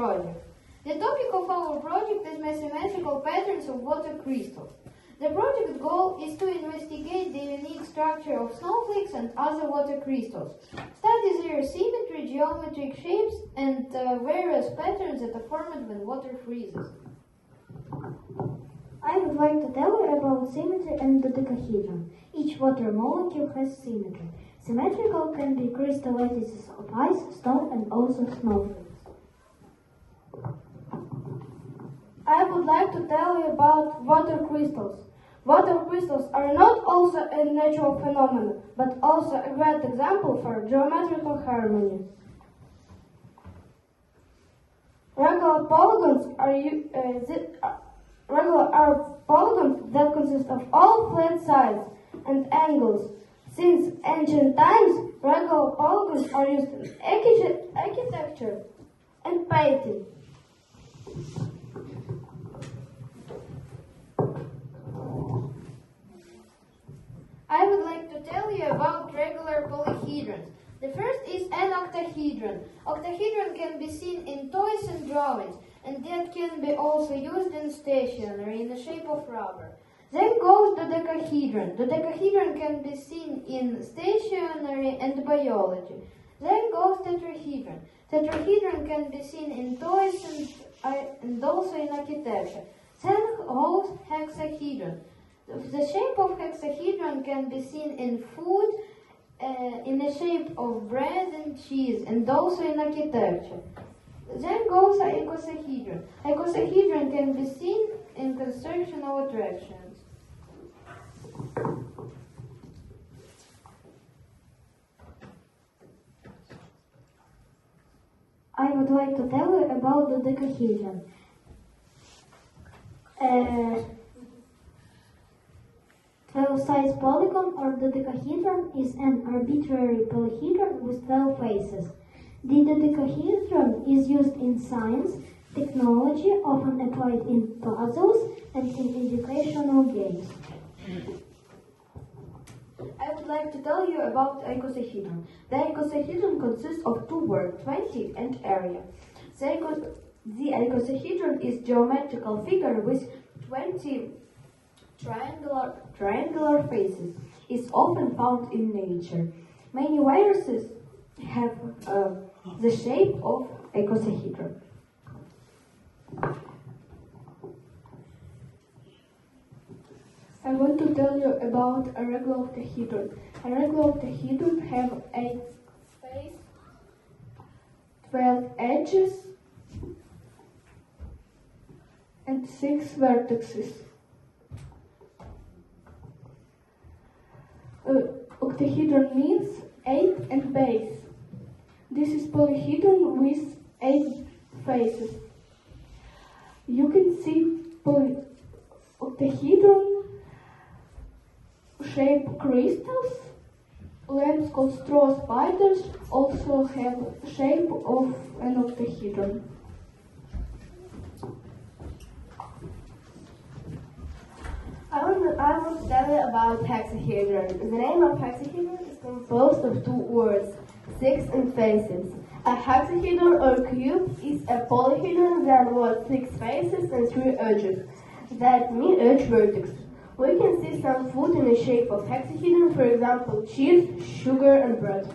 project. The topic of our project is mathematical patterns of water crystals. The project goal is to investigate the unique structure of snowflakes and other water crystals, study their symmetry, geometric shapes, and uh, various patterns that are formed when water freezes. I would like to tell you about symmetry and dodecahedron. Each water molecule has symmetry. Symmetrical can be crystal lattices of ice, stone, and also snowflakes. I would like to tell you about water crystals. Water crystals are not also a natural phenomenon, but also a great example for geometrical harmony. Regular polygons are, uh, uh, regular are polygons that consist of all flat sides and angles. Since ancient times, regular polygons are used in architecture and painting. I would like to tell you about regular polyhedrons. The first is an octahedron. Octahedron can be seen in toys and drawings, and that can be also used in stationery in the shape of rubber. Then goes the dodecahedron. The dodecahedron can be seen in stationery and biology. Then goes tetrahedron. Tetrahedron can be seen in toys and also in architecture. Then goes hexahedron. The shape of hexahedron can be seen in food, uh, in the shape of bread and cheese, and also in architecture. Then goes icosahedron. Icosahedron can be seen in construction of attractions. I would like to tell you about the dodecahedron. Uh, 12 size polygon or dodecahedron is an arbitrary polyhedron with 12 faces. The dodecahedron is used in science, technology, often applied in puzzles and in educational games. I would like tell you about icosahedron. The icosahedron consists of two words, 20 and area. The, icos the icosahedron is geometrical figure with 20 triangular, triangular faces. It's often found in nature. Many viruses have uh, the shape of icosahedron. I want to tell you about a regular octahedron. A regular octahedron have eight faces, 12 edges, and six vertices. Uh, octahedron means eight and base. This is polyhedron with eight faces. You can see poly octahedron shaped crystals. Lamps called straw spiders also have shape of an octahedron. I want, I to tell you about hexahedron. The name of hexahedron is composed of two words, six and faces. A hexahedron or cube is a polyhedron that has six faces and three edges that meet each vertex. We can see some food in the shape of hexahedron, for example, cheese, sugar, and bread.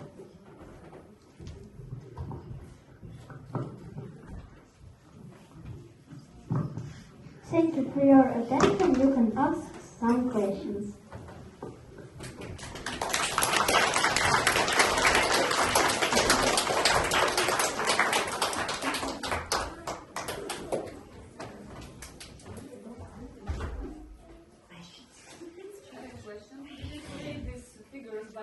Thank you for your attention. You can ask some questions.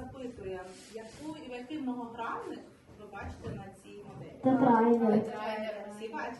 запитує, яку і який многогранник ви бачите на цій моделі. Тетрайдер. Всі бачать?